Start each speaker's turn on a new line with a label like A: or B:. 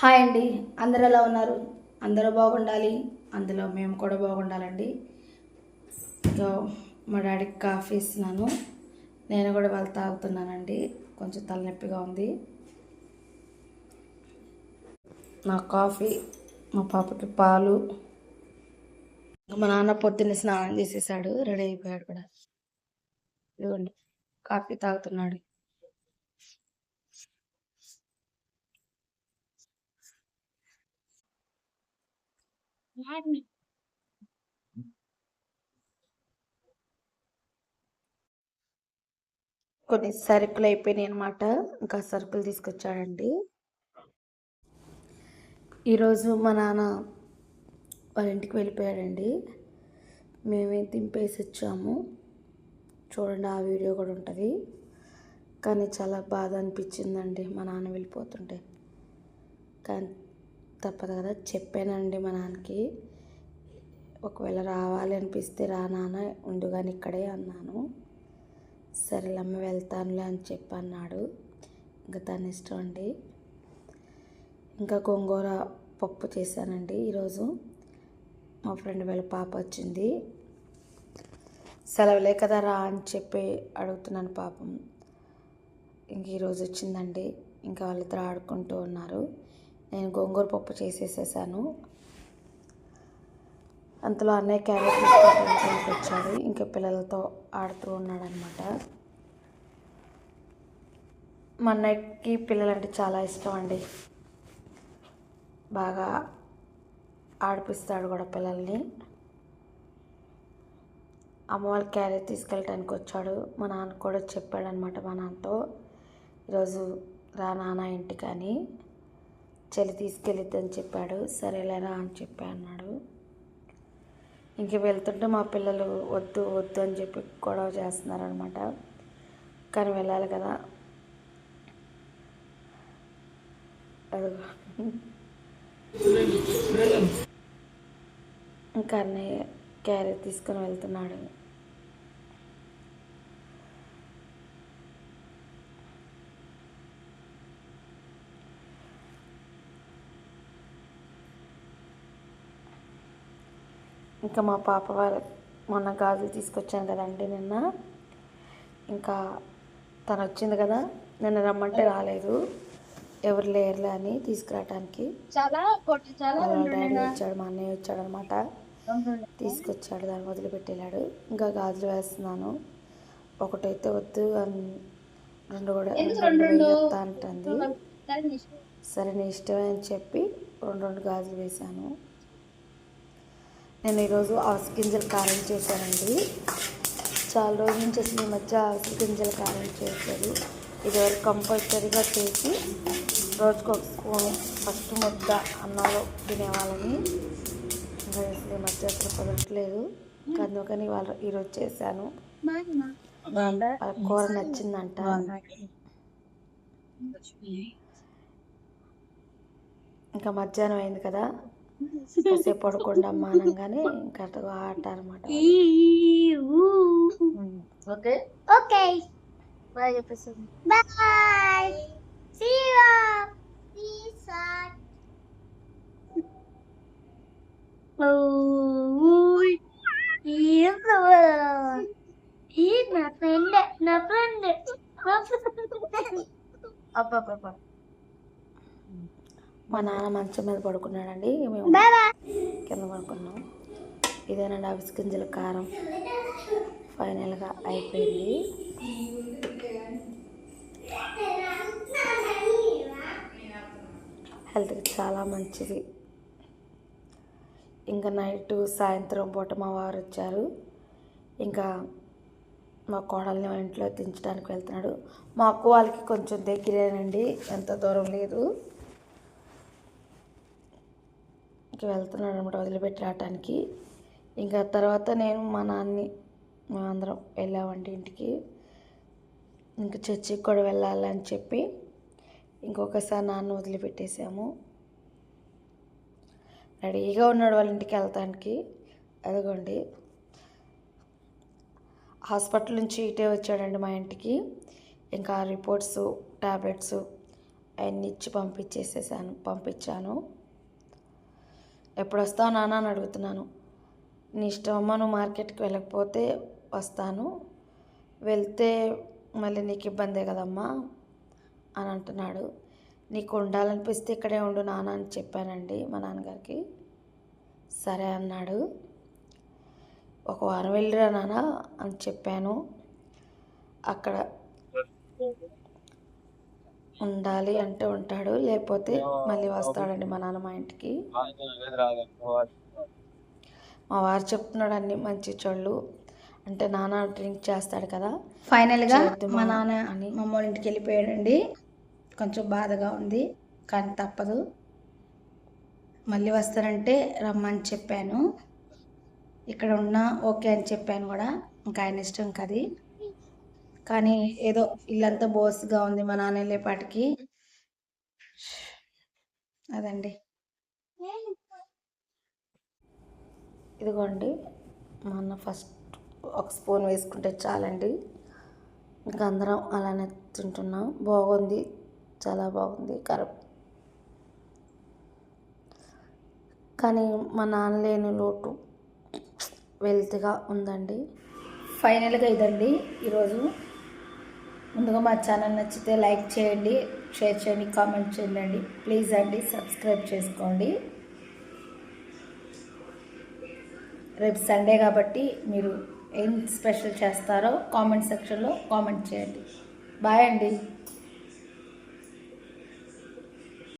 A: Hi అండి. అందరు ఎలా ఉన్నారు? అందరూ బాగుండాలి. అందులో మేము కూడా బాగుండాలండి. సో మా డాడీకి కాఫీ ఇస్తున్నాను. నేను కూడా వాళ్ళు తాగుతున్నానండి. కొంచెం తలనొప్పిగా ఉంది. నా కాఫీ మా పాపకి పాలు. మా నాన్న పొద్దున్న స్నానం చేసేసాడు. రెడీ అయిపోయాడు కూడా. ఇదిగోండి కాఫీ తాగుతున్నాడు. కొన్ని సరుకులు అయిపోయినాయి అనమాట ఇంకా సరుకులు తీసుకొచ్చాడండి ఈరోజు మా నాన్న వాళ్ళ ఇంటికి వెళ్ళిపోయాడండి మేమే దింపేసి వచ్చాము చూడండి ఆ వీడియో కూడా ఉంటుంది కానీ చాలా బాధ అనిపించిందండి మా నాన్న వెళ్ళిపోతుంటే కానీ తప్పదు కదా. చెప్పానండి మా నాన్నకి. ఒకవేళ రావాలి అనిపిస్తే రా నాన్న ఉండు కానీ ఇక్కడే అన్నాను. సరేలమ్మ వెళ్తానులే అని చెప్పి అన్నాడు. ఇంకా తన ఇష్టం అండి. ఇంకా గోంగూర పప్పు చేశానండి ఈరోజు. మా ఫ్రెండ్ వాళ్ళ పాప వచ్చింది. సెలవులే కదా రా అని చెప్పి అడుగుతున్నాను పాపం. ఇంక ఈరోజు వచ్చిందండి. ఇంకా వాళ్ళిద్దరు ఆడుకుంటూ ఉన్నారు. నేను గోంగూర పప్పు చేసేసేసాను. అంతలో అన్నయ్య క్యారెట్ తీసుకోవడానికి వచ్చాడు ఇంకా పిల్లలతో ఆడుతూ ఉన్నాడనమాట మా అన్నయ్యకి పిల్లలంటే చాలా ఇష్టం అండి. బాగా ఆడిపిస్తాడు కూడా పిల్లల్ని. అమ్మ వాళ్ళు క్యారెట్ తీసుకెళ్ళటానికి వచ్చాడు. మా నాన్న కూడా చెప్పాడనమాట మా నాన్నతో. ఈరోజు రా నాన్న ఇంటికి అని చెల్లి తీసుకెళ్ళిద్దని చెప్పాడు. సరేలేరా అని చెప్పి అన్నాడు. ఇంక వెళ్తుంటే మా పిల్లలు వద్దు వద్దు అని చెప్పి గొడవ చేస్తున్నారనమాట కానీ వెళ్ళాలి కదా. అది ఇంకా అన్నయ్య క్యారెట్ తీసుకొని వెళ్తున్నాడు. ఇంకా మా పాప వాళ్ళ మొన్న గాజులు తీసుకొచ్చాను కదండి నిన్న. ఇంకా తను వచ్చింది కదా నిన్న రమ్మంటే రాలేదు. ఎవరు లేరులే అని తీసుకురావటానికి. డాడీ వచ్చాడు మా అన్నయ్య వచ్చాడు అనమాట తీసుకొచ్చాడు దాన్ని వదిలిపెట్టి వెళ్ళాడు ఇంకా గాజులు వేస్తున్నాను. ఒకటైతే వద్దు అన్- రెండు కూడా రెండు వేస్తా అంటుంది. సరే నీ ఇష్టమే అని చెప్పి రెండు రెండు గాజులు వేశాను. నేను ఈరోజు ఆసు గింజలు కారం చేశానండి. చాలా రోజుల నుంచి అసలు ఈ మధ్య ఆసు గింజలు కారం చేశారు ఇదివరకు కంపల్సరీగా చేసి రోజుకు ఒక స్పూన్ ఫస్ట్ ముద్ద అన్నంలో తినేవాళ్ళని. ఇంకా అసలు ఈ మధ్య అసలు కుదరట్లేదు. అందుకని వాళ్ళు ఈరోజు చేశాను. కూర నచ్చిందంట. ఇంకా మధ్యాహ్నం అయింది కదా. కాసేపు పడుకోండి అమ్మా అనగానే ఇంకా అటుగా ఆట అనమాట
B: ఓకే
C: ఓకే
B: బాయ్ చెప్పేసి
C: బాయ్ సీ యూ పీస్ ఈ నా ఫ్రెండ్ నా ఫ్రెండ్
B: అబ్బా
A: మా నాన్న మంచం మీద పడుకున్నాడండి. మేము కింద పడుకున్నాం. ఇదేనండి అవిసి గింజల కారం. ఫైనల్గా అయిపోయింది. హెల్త్కి చాలా మంచిది. ఇంకా నైట్ సాయంత్రం పూట మా వారు వచ్చారు. ఇంకా మా కోడల్ని ఇంట్లో దించడానికి వెళ్తున్నాడు. మా అక్క వాళ్ళకి కొంచెం దగ్గరేనండి. ఎంత దూరం లేదు. ఇంకా వెళ్తున్నాడు అనమాట వదిలిపెట్టి రావటానికి. ఇంకా తర్వాత నేను మా నాన్ని మేమందరం వెళ్ళామండి ఇంటికి. ఇంకా చర్చికి కూడా వెళ్ళాలని చెప్పి ఇంకొకసారి నాన్న వదిలిపెట్టేసాము. రెడీగా ఉన్నాడు వాళ్ళ ఇంటికి వెళ్తానికి. అదిగోండి. హాస్పిటల్ నుంచి ఇటే వచ్చాడండి మా ఇంటికి. ఇంకా రిపోర్ట్స్ టాబ్లెట్స్ అవన్నీ ఇచ్చి పంపించేసేసాను పంపించాను. ఎప్పుడు వస్తావు నాన్న అని అడుగుతున్నాను. నీ ఇష్టం అమ్మ నువ్వు మార్కెట్కి వెళ్ళకపోతే వస్తాను. వెళ్తే మళ్ళీ నీకు ఇబ్బందే కదమ్మా అని అంటున్నాడు. నీకు ఉండాలనిపిస్తే ఇక్కడే ఉండు నాన్న అని చెప్పానండి మా నాన్నగారికి. సరే అన్నాడు. ఒక వారం వెళ్ళిరా నాన్న అని చెప్పాను. అక్కడ ఉండాలి అంటే ఉంటాడు. లేకపోతే మళ్ళీ వస్తాడండి మా నాన్న మా ఇంటికి. మా వారు చెప్తున్నాడు అన్ని మంచి చెళ్ళు అంటే నాన్న డ్రింక్ చేస్తాడు కదా.
D: ఫైనల్గా
A: మా
D: నాన్న
A: అని.
D: మా అమ్మ ఇంటికి వెళ్ళిపోయాడండి. కొంచెం బాధగా ఉంది కానీ తప్పదు. మళ్ళీ వస్తారంటే రమ్మని చెప్పాను. ఇక్కడ ఉన్నా ఓకే అని చెప్పాను కూడా. ఇంకా ఆయన ఇష్టం కది. కానీ ఏదో ఇల్లంతా బోస్గా ఉంది మా నాన్న వెళ్ళేపాటికి. అదండి.
A: ఇదిగోండి మా అన్న ఫస్ట్ ఒక స్పూన్ వేసుకుంటే చాలండి. ఇంకా అందరం అలానే తింటున్నాం. బాగుంది చాలా బాగుంది కరం కానీ మా నాన్న లేని లోటు వెల్త్గా ఉందండి.
D: ఫైనల్గా ఇదండి ఈరోజు. ముందుగా మా ఛానల్ నచ్చితే లైక్ చేయండి షేర్ చేయండి కామెంట్ చేయండి. ప్లీజ్ అండి సబ్స్క్రైబ్ చేసుకోండి. రేపు సండే కాబట్టి మీరు ఏం స్పెషల్ చేస్తారో కామెంట్ సెక్షన్లో కామెంట్ చేయండి. బాయ్ అండి.